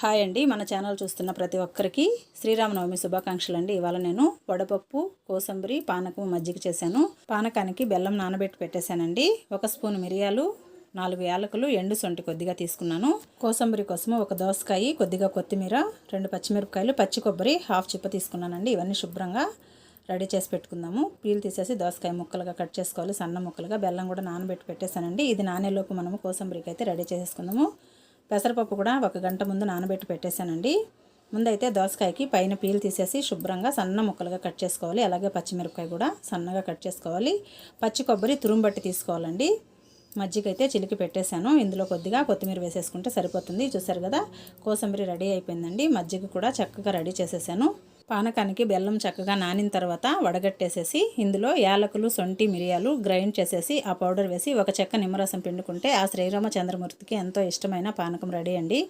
Hi అండి. మన channel చూస్తున్న ప్రతి ఒక్కరికి శ్రీరామనవమి శుభాకాంక్షలు అండి ఇవాళ నేను వడపప్పు కోసంబరి పానకం మజ్జిగ చేశాను. పానకానికి బెల్లం నానబెట్టి పెట్టేశానండి. ఒక స్పూన్ మిరియాలు నాలుగు యాలకులు ఎండు సొంటి కొద్దిగా తీసుకున్నాను. కోసంబరి కోసము ఒక దోసకాయ కొద్దిగా కొత్తిమీర రెండు పచ్చిమిరపకాయలు పచ్చి కొబ్బరి హాఫ్ చిప్ప తీసుకున్నానండి. ఇవన్నీ శుభ్రంగా రెడీ చేసి పెట్టుకుందాము. పీల్ తీసేసి దోసకాయ ముక్కలుగా కట్ చేసుకోవాలి. సన్న ముక్కలుగా బెల్లం కూడా నానబెట్టి పెట్టేశానండి. ఇది నానేలోపు మనము కోసంబరికి అయితే రెడీ చేసేసుకుందాము. పెసరపప్పు కూడా ఒక గంట ముందు నానబెట్టి పెట్టేశానండి. ముందైతే దోసకాయకి పైన పీల్ తీసేసి శుభ్రంగా సన్న ముక్కలుగా కట్ చేసుకోవాలి. అలాగే పచ్చిమిరపకాయ కూడా సన్నగా కట్ చేసుకోవాలి. పచ్చి కొబ్బరి తురుంబట్టి తీసుకోవాలండి. మజ్జిగ అయితే చిలికి పెట్టేశాను. ఇందులో కొద్దిగా కొత్తిమీర వేసేసుకుంటే సరిపోతుంది. చూసారు కదా కోసంబరి రెడీ అయిపోయిందండి. మజ్జిగ కూడా చక్కగా రెడీ చేసేసాను. పానకానికి బెల్లం చక్కగా నానిన తర్వాత వడగట్టేసేసి ఇందులో యాలకులు సొంటి మిరియాలు గ్రైండ్ చేసేసి ఆ పౌడర్ వేసి ఒక చెక్క నిమ్మరసం పిండుకుంటే ఆ శ్రీరామ చంద్రమూర్తికి ఎంతో ఇష్టమైన పానకం రెడీ అండి.